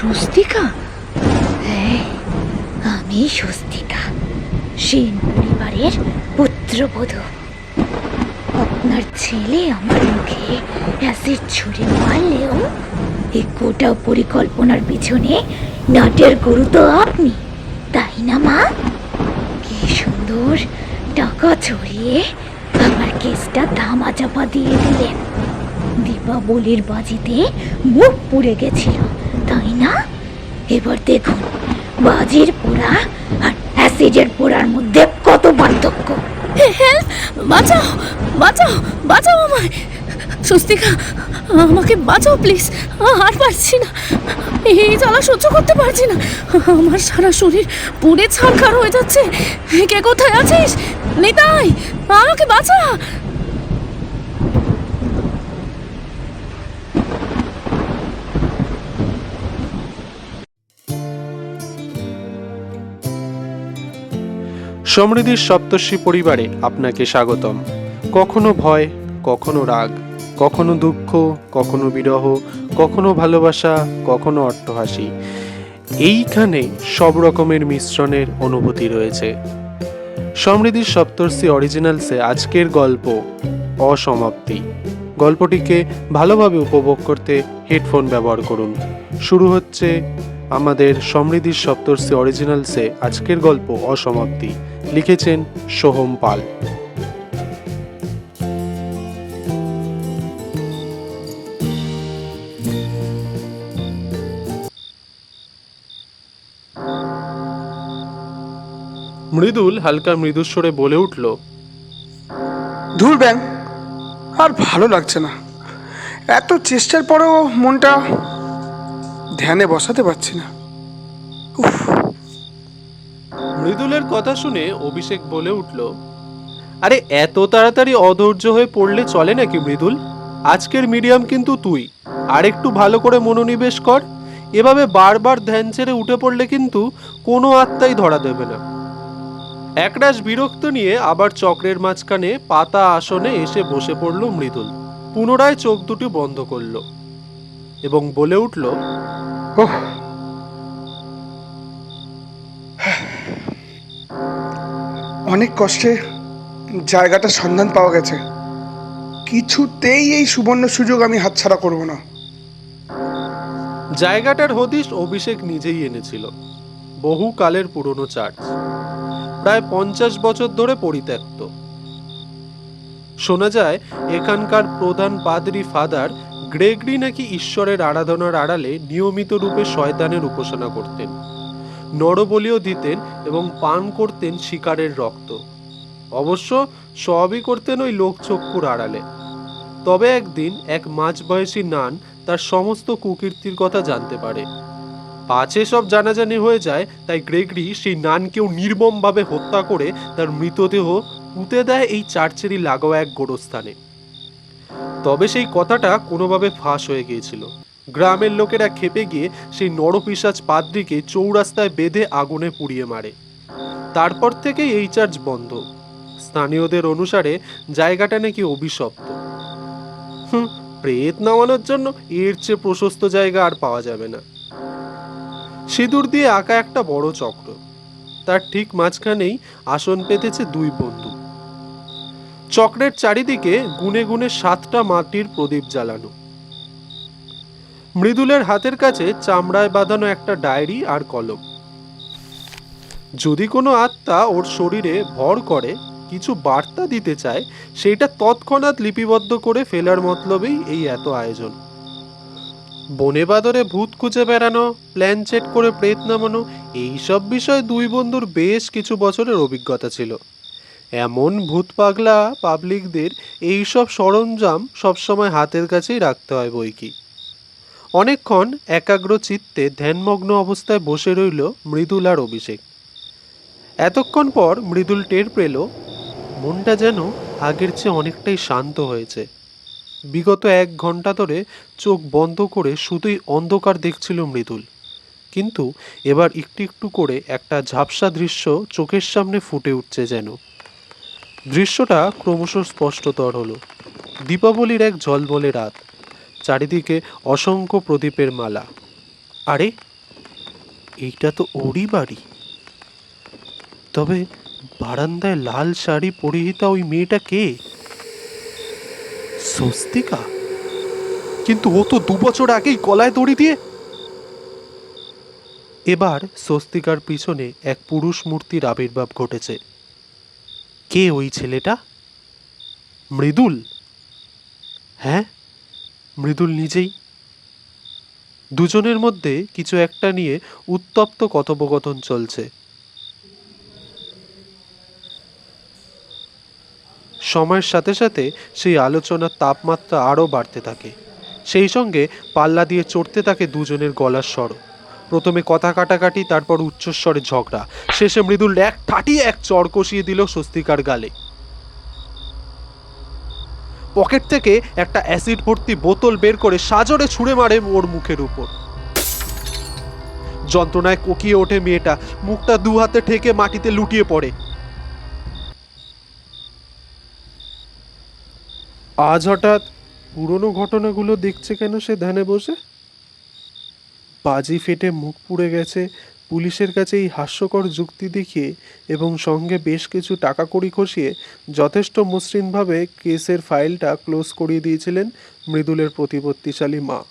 স্বস্তিকা? আমি স্বস্তিকা, সেন পরিবারের পুত্রবধূ। আপনার ছেলে আমার মুখে অ্যাসিড ছুঁড়ে মারলেও এই গোটা পরিকল্পনার পিছনে নাটের গুরু তো আপনি, তাই না মা? কি সুন্দর টাকা ছড়িয়ে আমার কেসটা ধামাচাপা দিয়ে দিলেন। দীপাবলির বাজিতে মুখ পুড়ে গেছিল। তাই না? এবার দেখুন, বাজির পোড়া আর অ্যাসিডের পোড়ার মধ্যে কত পার্থক্য। হেল্প বাঁচাও বাঁচাও বাঁচাও আমায়। স্বস্তিকা, আমাকে বাঁচাও প্লিজ। আর পারছি না। এই জ্বালা সহ্য করতে পারছি না। আমার সারা শরীর পুড়ে ছাড়খার হয়ে যাচ্ছে। কে কোথায় আছিস? নিতাই, আমাকে বাঁচা। সমৃদ্ধির সপ্তর্ষি পরিবারে আপনাকে স্বাগতম। কখনো ভয়, কখনো রাগ, কখনো দুঃখ, কখনো বিরহ, কখনো ভালোবাসা, কখনো অট্টহাসি। এইখানে সব রকমের মিশ্রণের অনুভূতি রয়েছে। সমৃদ্ধির সপ্তর্ষি অরিজিনালসে আজকের গল্প অসমাপ্তি। গল্পটিকে ভালোভাবে উপভোগ করতে হেডফোন ব্যবহার করুন। শুরু হচ্ছে আমাদের সমৃদ্ধির সপ্তর্ষি অরিজিনালসে আজকের গল্প অসমাপ্তি। লিখেছেন সোহম পাল। মৃদুল হালকা মৃদুস্বরে বলে উঠল, ধুর ব্যাং, আর ভালো লাগছে না। এত চেষ্টার পরেও মনটা ধ্যানে বসাতে পারছি না। উফ। মৃদুলের কথা শুনে অভিষেক বলে উঠল, আরে, এত তাড়াতাড়ি অধৈর্য হয়ে পড়লে চলে নাকি মৃদুল? আজকের মিডিয়াম কিন্তু তুই। আর একটু ভালো করে মনোনিবেশ কর। এভাবে বারবার ধ্যান ছেড়ে উঠে পড়লে কিন্তু কোনো আত্মাই ধরা দেবে না। একরাশ বিরক্ত নিয়ে আবার চক্রের মাঝখানে পাতা আসনে এসে বসে পড়ল মৃদুল। পুনরায় চোখ দুটি বন্ধ করল এবং বলে উঠল, ওহ অনেক কষ্টে জায়গাটার সন্ধান পাওয়া গেছে। কিছুতেই এই সুবর্ণ সুযোগ আমি হাতছাড়া করব না। জায়গাটার হদিশ অভিষেক নিজেই এনেছিল। বহু কালের পুরনো চার্চ। প্রায় পঞ্চাশ বছর ধরে পরিত্যক্ত। শোনা যায়, এখানকার প্রধান পাদরি ফাদার গ্রেগরি নাকি ঈশ্বরের আরাধনার আড়ালে নিয়মিত রূপে শয়তানের উপাসনা করতেন। নরবলিও দিতেন এবং পান করতেন শিকারের রক্ত। অবশ্য সবই করতেন ওই লোকচক্ষুর আড়ালে। তবে একদিন এক মাঝবয়সী নান তার সমস্ত কুকীর্তির কথা জানতে পারে। পাছে সব জানাজানি হয়ে যায়, তাই গ্রেগরি সেই নানকেও নির্মমভাবে হত্যা করে তার মৃতদেহ পুঁতে দেয় এই চার্চেরই লাগোয়া এক গোরস্থানে। তবে সেই কথাটা কোনোভাবে ফাঁস হয়ে গিয়েছিল। গ্রামের লোকেরা খেপে গিয়ে সেই নরপিসাজ পাদ্রিকে চৌরাস্তায় বেঁধে আগুনে পুড়িয়ে মারে। তারপর থেকেই এই চার্চ বন্ধ। স্থানীয়দের অনুসারে জায়গাটা নাকি অভিশপ্ত। হুম, প্রেত নামানোর জন্য এর চেয়ে প্রশস্ত জায়গা আর পাওয়া যাবে না। সিঁদুর দিয়ে আঁকা একটা বড় চক্র। তার ঠিক মাঝখানেই আসন পেতেছে দুই বন্ধু। চক্রের চারিদিকে গুনে গুনে সাতটা মাটির প্রদীপ জ্বালানো। মৃদুলের হাতের কাছে চামড়ায় বাঁধানো একটা ডায়েরি আর কলম। যদি কোনো আত্মা ওর শরীরে ভর করে, কিছু বার্তা দিতে চায় সেইটা তৎক্ষণাৎ লিপিবদ্ধ করে ফেলার মতলবেই এই এত আয়োজন। বনে বাদরে ভূত খুঁজে বেড়ানো, প্ল্যান চেট করে প্রেত নামানো, এইসব বিষয়ে দুই বন্ধুর বেশ কিছু বছরের অভিজ্ঞতা ছিল। এমন ভূত পাগলা পাবলিকদের এইসব সরঞ্জাম সবসময় হাতের কাছেই রাখতে হয় বই কি অনেকক্ষণ একাগ্র চিত্তে ধ্যানমগ্ন অবস্থায় বসে রইল মৃদুল আর অভিষেক। এতক্ষণ পর মৃদুল টের পেল, মনটা যেন আগের চেয়ে অনেকটাই শান্ত হয়েছে। বিগত এক ঘণ্টা ধরে চোখ বন্ধ করে শুধুই অন্ধকার দেখছিল মৃদুল। কিন্তু এবার একটু একটু করে একটা ঝাপসা দৃশ্য চোখের সামনে ফুটে উঠছে যেন। দৃশ্যটা ক্রমশ স্পষ্টতর হলো। দীপাবলির এক ঝলমলে রাত। চারিদিকে অসংখ্য প্রদীপের মালা। আরে, এইটা তো ওরই বাড়ি। তবে বারান্দায় লাল শাড়ি পরিহিতা ওই মেয়েটা কে? স্বস্তিকা? কিন্তু ও তো দু বছর আগেই কলায় দড়ি দিয়ে এবার স্বস্তিকার পিছনে এক পুরুষ মূর্তির আবির্ভাব ঘটেছে। কে ওই ছেলেটা? মৃদুল? হ্যাঁ? মৃদুল নিজেই। দুজনের মধ্যে কিছু একটা নিয়ে উত্তপ্ত কথোপকথন চলছে। সময়ের সাথে সাথে সেই আলোচনার তাপমাত্রা আরও বাড়তে থাকে। সেই সঙ্গে পাল্লা দিয়ে চড়তে থাকে দুজনের গলার স্বর প্রথমে কথা কাটাকাটি, তারপর উচ্চস্বরে ঝগড়া। শেষে মৃদুল এক ঠাটিয়ে এক চর কষিয়ে দিল স্বস্তিকার গালে। পকেট থেকে একটা অ্যাসিড ভর্তি বোতল বের করে সাজরে ছুঁড়ে মারে ওর মুখের উপর। যন্ত্রণায় কোকিয়ে ওঠে মেয়েটা, মুখটা দু হাতে ঠেকে মাটিতে লুটিয়ে পড়ে। আজ হঠাৎ পুরনো ঘটনাগুলো দেখছে কেন সে ধ্যানে বসে? বাজি ফেটে মুখ পুড়ে গেছে পুলিশের কাছে এই হাস্যকর যুক্তি দেখিয়ে এবং সঙ্গে বেশ কিছু টাকা কড়ি খসিয়ে যথেষ্ট মসৃণভাবে কেসের ফাইলটা ক্লোজ করিয়ে দিয়েছিলেন মৃদুলের প্রতিপত্তিশালী মা।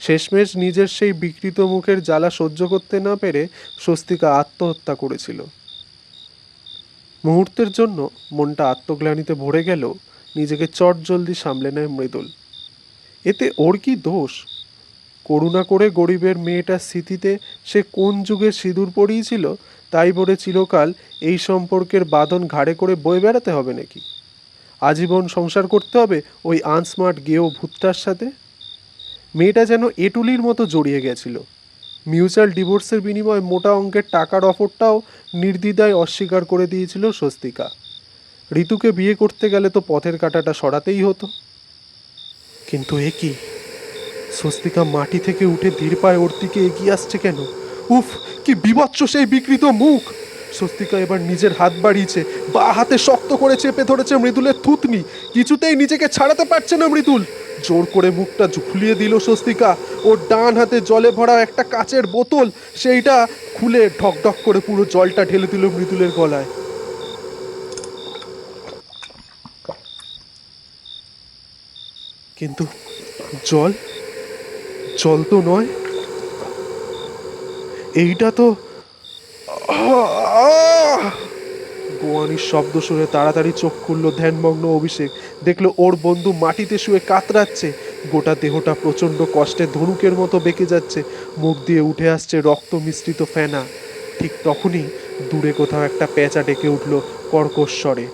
শেষমেশ নিজের সেই বিকৃত মুখের জ্বালা সহ্য করতে না পেরে স্বস্তিকা আত্মহত্যা করেছিল। মুহূর্তের জন্য মনটা আত্মগ্লানিতে ভরে গেল নিজেকে চট জলদি সামলে নেয় মৃদুল। এতে ওর কি দোষ? করুণা করে গরিবের মেয়েটার স্মৃতিতে সে কোন যুগে সিঁদুর পরিয়েছিল তাই বলে চিরকাল এই সম্পর্কের বাঁধন ঘাড়ে করে বয়ে বেড়াতে হবে নাকি? আজীবন সংসার করতে হবে ওই আনস্মার্ট গেও ভূতটার সাথে? মেয়েটা যেন এটুলির মতো জড়িয়ে গেছিল। মিউচুয়াল ডিভোর্সের বিনিময়ে মোটা অঙ্কের টাকার অফারটাও নির্দ্বিধায় অস্বীকার করে দিয়েছিল স্বস্তিকা। ঋতুকে বিয়ে করতে গেলে তো পথের কাটাটা সরাতেই হতো। কিন্তু এ কি? স্বস্তিকা মাটি থেকে উঠে ধীর পায়ে ওর দিকে এগিয়ে আসছে কেন? উফ, কি বিভৎস সেই বিকৃত মুখ! স্বস্তিকা এবার নিজের হাত বাড়িয়েছে, বা হাতে শক্ত করে চেপে ধরেছে মৃদুলের থুতনি। কিছুতেই নিজেকে ছাড়াতে পারছে না মৃদুল। জোর করে মুখটা ঝুলিয়ে দিল স্বস্তিকা। ওর ডান হাতে জলে ভরা একটা কাচের বোতল, সেইটা খুলে ঢক ঢক করে পুরো জলটা ঢেলে দিল মৃদুলের গলায়। কিন্তু জল জল তো নয়। এইটা তো গোয়ানির শব্দ শুনে তাড়াতাড়ি চোখ খুলল ধ্যানমগ্ন অভিষেক। দেখল ওর বন্ধু মাটিতে শুয়ে কাতরাচ্ছে। গোটা দেহটা প্রচণ্ড কষ্টে ধনুকের মতো বেঁকে যাচ্ছে। মুখ দিয়ে উঠে আসছে রক্ত মিশ্রিত ফেনা। ঠিক তখনই দূরে কোথাও একটা পেঁচা ডেকে উঠল কর্কশ স্বরে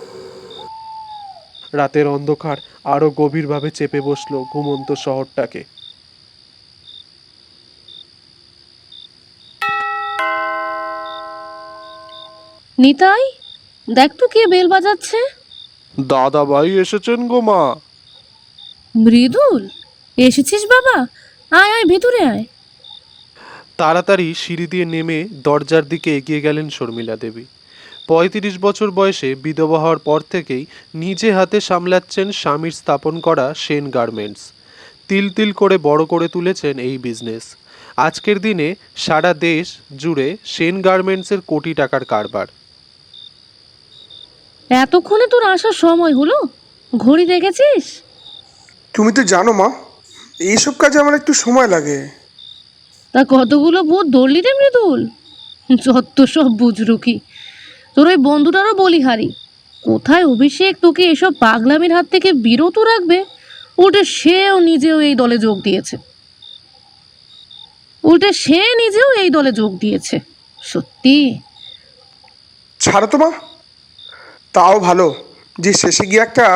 রাতের অন্ধকার আরও গভীরভাবে চেপে বসল ঘুমন্ত শহরটাকে। নিতাই দেখ তো কে বেল বাজাচ্ছে। দাদা ভাই এসেছেন গো মা। মৃদুল এসেছিস বাবা? আয় আয় ভেতরে আয়। তাড়াতাড়ি সিঁড়ি দিয়ে নেমে দরজার দিকে এগিয়ে গেলেন শর্মিলা দেবী। পঁয়ত্রিশ বছর বয়সে বিধবা হওয়ার পর থেকেই নিজে হাতে সামলাচ্ছেন স্বামীর স্থাপন করা সেন গার্মেন্টস। তিল তিল করে বড় করে তুলেছেন এই বিজনেস। আজকের দিনে সারা দেশ জুড়ে সেন গার্মেন্টসের কোটি টাকার কারবার। এতক্ষণে তোর আসার সময় হলো? ঘড়ি দেখেছিস? তুমি তো জানো মা এইসব কাজে আমার একটু সময় লাগে। তা কতগুলো ভূত ধরলি রে মৃদুল? যত সব বুজরুকি। তোর ওই বন্ধুটারও বলিহারি। কোথায় অভিষেক তোকে এসব পাগলামির হাত থেকে বিরত রাখবে? উল্টে সেও নিজেও এই দলে যোগ দিয়েছে। উল্টে সে নিজেও এই দলে যোগ দিয়েছে। সত্যি? ছাড়ো তো মা তাও ভালো যে শেষে গিয়ে একটা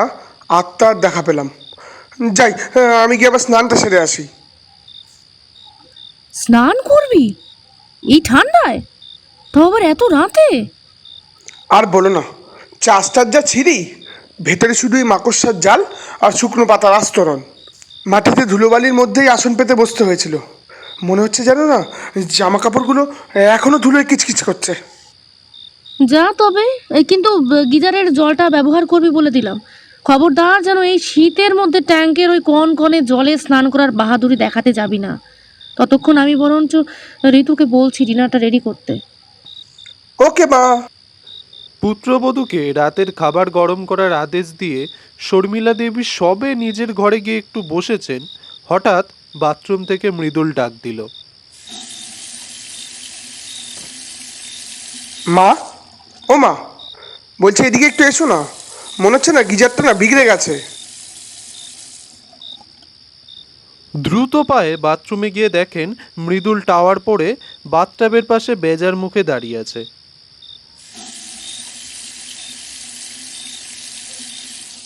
আত্মার দেখা পেলাম। যাই আমি গিয়ে আবার স্নানটা সেরে আসি। স্নান করবি? এই ঠান্ডায়? তো আবার এত রাতে? আর বলো না চাষটার যা ছিঁড়ি ভেতরে শুধু এই মাকড়সার জাল আর শুকনো পাতার আস্তরণ। মাটিতে ধুলোবালির মধ্যেই আসন পেতে বসতে হয়েছিল। মনে হচ্ছে জানো না জামা কাপড়গুলো এখনও ধুলোয় কিচকিচ করছে। যা তবে কিন্তু গিজারের জলটা ব্যবহার করবি বলে দিলাম। খবরদার যেন এই শীতের মধ্যে ট্যাঙ্কের ওই কন কনে জলে স্নান করার বাহাদুরি দেখাতে যাবি না। ততক্ষণ আমি বরঞ্চ ঋতুকে বলছি ডিনারটা রেডি করতে। ওকে মা। পুত্রবধূকে রাতের খাবার গরম করার আদেশ দিয়ে শর্মিলা দেবী সবে নিজের ঘরে গিয়ে একটু বসেছেন হঠাৎ বাথরুম থেকে মৃদুল ডাক দিল। মা? ও মা বলছি এদিকে একটু এসো না। মনে হচ্ছে না গিজারটা না বিগড়ে গেছে। দ্রুত পায়ে বাথরুমে গিয়ে দেখেন মৃদুল টাওয়ার পরে বাথটাবের পাশে বেজার মুখে দাঁড়িয়ে আছে।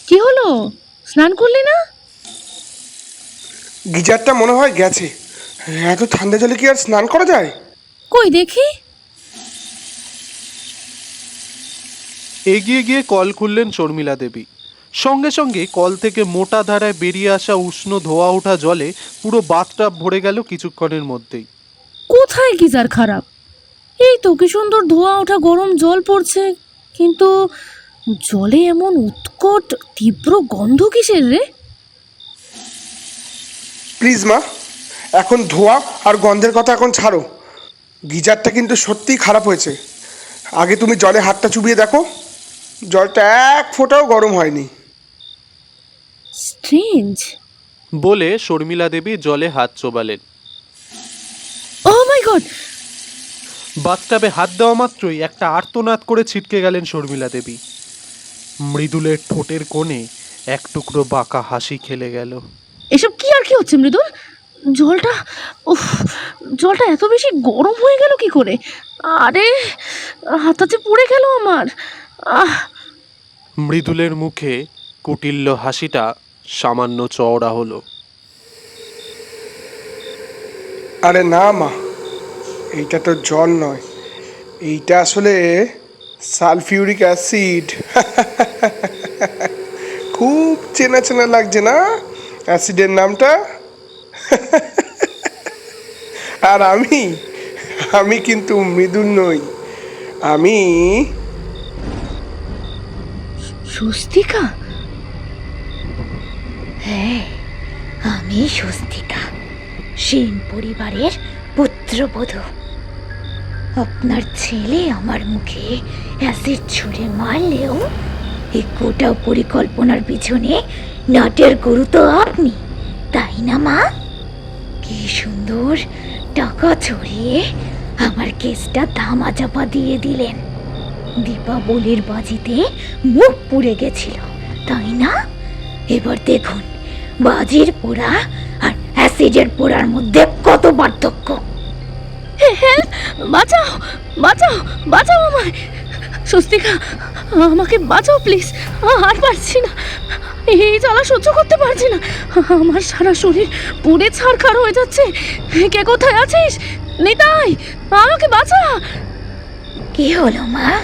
কি হলো? স্নান করলি না? গিজারটা মনে হয় গেছে। এত ঠান্ডা জলে কি আর স্নান করা যায়? কই দেখি? এগিয়ে গিয়ে কল খুললেন শর্মিলা দেবী। সঙ্গে সঙ্গে কল থেকে মোটা ধারায় বেরিয়ে আসা উষ্ণ ধোয়া ওঠা জলে পুরো বাথটাব ভরে গেল কিছুক্ষণের মধ্যেই। কোথায় গিজার খারাপ? এই তো কি সুন্দর ধোয়া ওঠা গরম জল পড়ছে কিন্তু জলে এমন উৎকট তীব্র গন্ধ কিসের রে? প্লিজ মা এখন ধোয়া আর গন্ধের কথা এখন ছাড়ো। গিজারটা কিন্তু সত্যিই খারাপ হয়েছে। আগে তুমি জলে হাতটা চুবিয়ে দেখো। জলটা এক ফোঁটাও গরম হয়নি। স্ট্রেঞ্জ। বলে শর্মিলা দেবী জলে হাত চোবালেন। ও মাই গড! বাথটাবে হাত দেওয়া মাত্রই একটা আর্তনাদ করে ছিটকে গেলেন শর্মিলা দেবী। মৃদুলের ঠোঁটের কোণে এক টুকরো বাঁকা হাসি খেলে গেল। এসব কি আর কি হচ্ছে মৃদুল? জলটা উফ জলটা এত বেশি গরম হয়ে গেল কি করে? আরে হাতাতে পড়ে গেল আমার। মৃদুলের মুখে কুটিল্য হাসিটা সামান্য চওড়া হলো। আরে না মা এইটা তো জল নয়। এইটা আসলে সালফিউরিক অ্যাসিড। খুব চেনা চেনা লাগছে না অ্যাসিডের নামটা? আর আমি আমি কিন্তু মৃদুল নই। আমি স্বস্তিকা? হ্যাঁ আমি স্বস্তিকা, সেন পরিবারের পুত্রবধূ। আপনার ছেলে আমার মুখে অ্যাসিড ছুঁড়ে মারলেও এই গোটা পরিকল্পনার পিছনে নাটের গুরু তো আপনি, তাই না মা? কি সুন্দর টাকা ছড়িয়ে আমার কেসটা ধামাচাপা দিয়ে দিলেন। দীপাবলির বাজিতে মুখ পুড়ে গেছিল তাই না? এবার দেখুন বাজির পোড়া আর অ্যাসিডের পোড়ার মধ্যে কত পার্থক্য। বাঁচাও বাঁচাও বাঁচাও আমায়। স্বস্তিকা আমাকে বাঁচাও প্লিজ। আর পারছি না। এই জ্বালা সহ্য করতে পারছি না। আমার সারা শরীর পুড়ে ছাড়খাড় হয়ে যাচ্ছে। কে কোথায় আছিস? নিতাই আমাকে বাঁচা। কি হলো মা?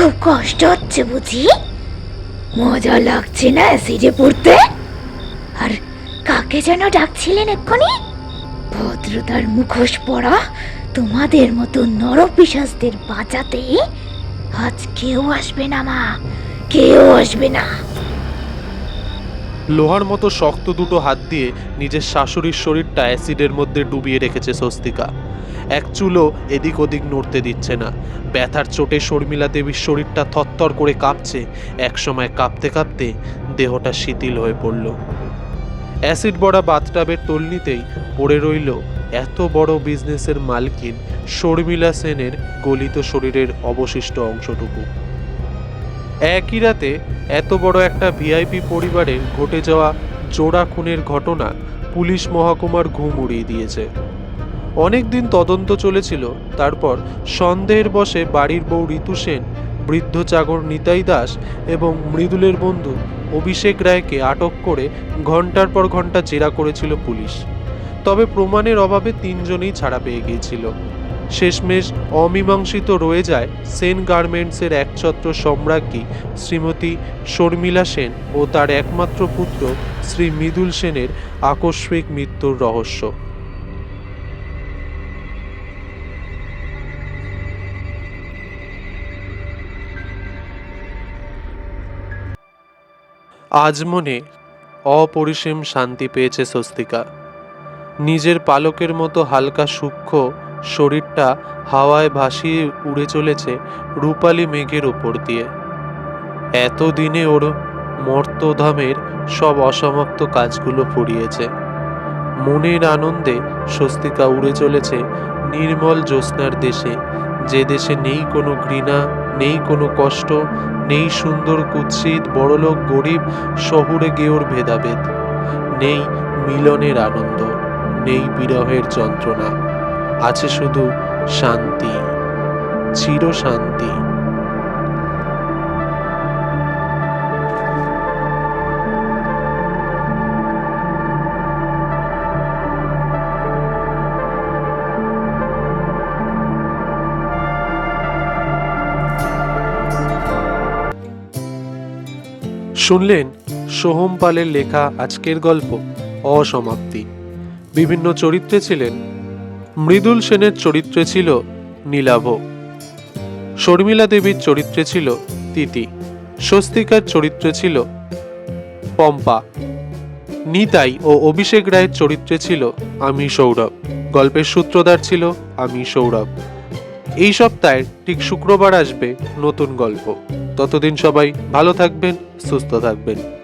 খুব কষ্ট হচ্ছে বুঝি? মজা লাগছে না অ্যাসিডে পড়তে? আর কাকে যেন ডাকছিলেন এক্ষুনি? ভদ্রতার মুখোশ পরা তোমাদের মতো নরপিশাচদের বাঁচাতে আজ কেউ আসবে না, মা। কেউ আসবে না। লোহার মতো শক্ত দুটো হাত দিয়ে নিজের শাশুড়ির শরীরটা অ্যাসিডের মধ্যে ডুবিয়ে রেখেছে স্বস্তিকা। এক চুলো এদিক ওদিক নড়তে দিচ্ছে না। ব্যথার চোটে শর্মিলা দেবীর শরীরটা থরথর করে কাঁপছে। একসময় কাঁপতে কাঁপতে দেহটা শিথিল হয়ে পড়ল। অ্যাসিড বড়া বাথটাবের তল্লিতেই পড়ে রইল এত বড় বিজনেসের মালকিন শর্মিলা সেনের গলিত শরীরের অবশিষ্ট অংশটুকু। একই রাতে এত বড় একটা ভিআইপি পরিবারের ঘটে যাওয়া জোড়া খুনের ঘটনা পুলিশ মহকুমার ঘুম উড়িয়ে দিয়েছে। অনেক দিন তদন্ত চলেছিল। তারপর সন্দেহের বসে বাড়ির বউ ঋতু সেন, বৃদ্ধ চাকর নিতাই দাস এবং মৃদুলের বন্ধু অভিষেক রায়কে আটক করে ঘণ্টার পর ঘণ্টা জেরা করেছিল পুলিশ। তবে প্রমাণের অভাবে তিনজনেই ছাড়া পেয়ে গিয়েছিল। শেষমেশ অমীমাংসিত রয়ে যায় সেন গার্মেন্টসের একছত্র সম্রাজ্ঞী শ্রীমতী শর্মিলা সেন ও তার একমাত্র পুত্র শ্রী মৃদুল সেনের আকস্মিক মৃত্যুর রহস্য। আজ মনে অপরিসীম শান্তি পেয়েছে স্বস্তিকা। নিজের পালকের মতো হালকা সূক্ষ্ম শরীরটা হাওয়ায় ভাসিয়ে উড়ে চলেছে রূপালী মেঘের ওপর দিয়ে। এতদিনে ওর মর্তধামের সব অসমাপ্ত কাজগুলো ফুরিয়েছে। মনের আনন্দে স্বস্তিকা উড়ে চলেছে নির্মল জ্যোৎস্নার দেশে। যে দেশে নেই কোনো ঘৃণা নেই কোনো কষ্ট, নেই সুন্দর কুৎসিত, বড়লোক, গরিব, শহুরে গেওর ভেদাভেদ। নেই মিলনের আনন্দ, নেই বিরহের যন্ত্রণা। আছে শুধু শান্তি চির শান্তি শুনলেন সোহম পালের লেখা আজকের গল্প, অসমাপ্তি। বিভিন্ন চরিত্রে ছিলেন। মৃদুল সেনের চরিত্রে ছিল নীলাভ। শর্মিলা দেবীর চরিত্রে ছিল তিতি। স্বস্তিকার চরিত্রে ছিল পম্পা। নিতাই ও অভিষেক রায়ের চরিত্রে ছিল আমি সৌরভ। গল্পের সূত্রধার ছিল আমি সৌরভ। এই সপ্তাহে ঠিক শুক্রবার আসবে নতুন গল্প। ততদিন সবাই ভালো থাকবেন সুস্থ থাকবেন।